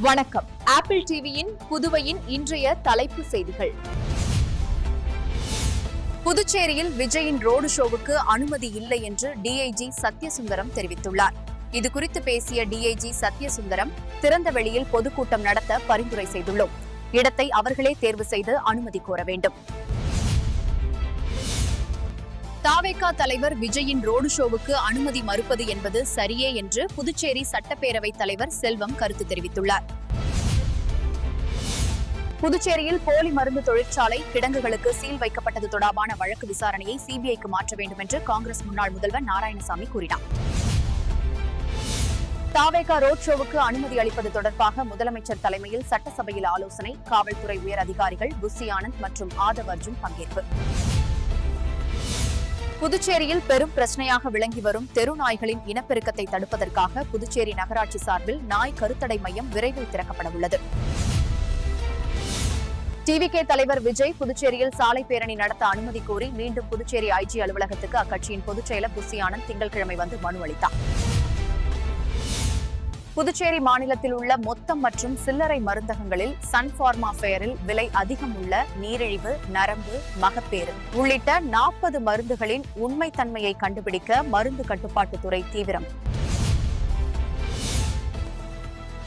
வணக்கம். ஆப்பிள் டிவியின் புதுவையின் இன்றைய தலைப்பு செய்திகள். புதுச்சேரியில் விஜயின் ரோடு ஷோவுக்கு அனுமதி இல்லை என்று டிஐஜி சத்யசுந்தரம் தெரிவித்துள்ளார். இதுகுறித்து பேசிய டிஐஜி சத்யசுந்தரம் திறந்த வெளியில் பொதுக்கூட்டம் நடத்த பரிந்துரை செய்துள்ளோம். இடத்தை அவர்களே தேர்வு செய்து அனுமதி கோர வேண்டும். தாவேகா தலைவர் விஜயின் ரோடு ஷோவுக்கு அனுமதி மறுப்பது என்பது சரியே என்று புதுச்சேரி சட்டப்பேரவைத் தலைவர் செல்வம் கருத்து தெரிவித்துள்ளார். புதுச்சேரியில் போலி மருந்து தொழிற்சாலை கிடங்குகளுக்கு சீல் வைக்கப்பட்டது தொடர்பான வழக்கு விசாரணையை சிபிஐக்கு மாற்ற வேண்டும் என்று காங்கிரஸ் முன்னாள் முதல்வர் நாராயணசாமி கூறினார். தாவேகா ரோட் ஷோவுக்கு அனுமதி அளிப்பது தொடர்பாக முதலமைச்சர் தலைமையில் சட்டசபையில் ஆலோசனை காவல்துறை உயர் அதிகாரிகள் புசி ஆனந்த் மற்றும் ஆதவ் அர்ஜுன் பங்கேற்பு. புதுச்சேரியில் பெரும் பிரச்சனையாக விளங்கி வரும் தெரு நாய்களின் இனப்பெருக்கத்தை தடுப்பதற்காக புதுச்சேரி நகராட்சி சார்பில் நாய் கருத்தடை மையம் விரைவில் திறக்கப்பட உள்ளது. டிவிகே தலைவர் விஜய் புதுச்சேரியில் சாலை பேரணி நடத்த அனுமதி கோரி மீண்டும் புதுச்சேரி ஐஜி அலுவலகத்துக்கு அக்கட்சியின் பொதுச் செயலர் புசி ஆனந்த் திங்கட்கிழமை வந்து மனு அளித்தார். புதுச்சேரி மாநிலத்தில் உள்ள மொத்தம் மற்றும் சில்லறை மருந்தகங்களில் சன்ஃபார்மா ஃபேரில் விலை அதிகம் உள்ள நீரிழிவு நரம்பு மகப்பேறு உள்ளிட்ட நாற்பது மருந்துகளின் உண்மைத்தன்மையை கண்டுபிடிக்க மருந்து கட்டுப்பாட்டுத்துறை தீவிரம்.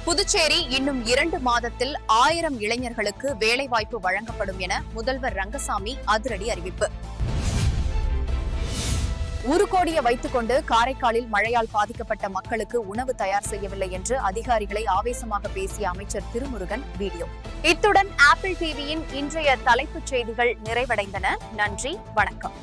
புதுச்சேரி இன்னும் இரண்டு மாதத்தில் ஆயிரம் இளைஞர்களுக்கு வேலைவாய்ப்பு வழங்கப்படும் என முதல்வர் ரங்கசாமி அதிரடி அறிவிப்பு. ஒரு கோடியை வைத்துக் கொண்டு காரைக்காலில் மழையால் பாதிக்கப்பட்ட மக்களுக்கு உணவு தயார் செய்யவில்லை என்று அதிகாரிகளை ஆவேசமாக பேசிய அமைச்சர் திருமுருகன் வீடியோ. இத்துடன் ஆப்பிள் டிவியின் இன்றைய தலைப்புச் செய்திகள் நிறைவடைந்தன. நன்றி வணக்கம்.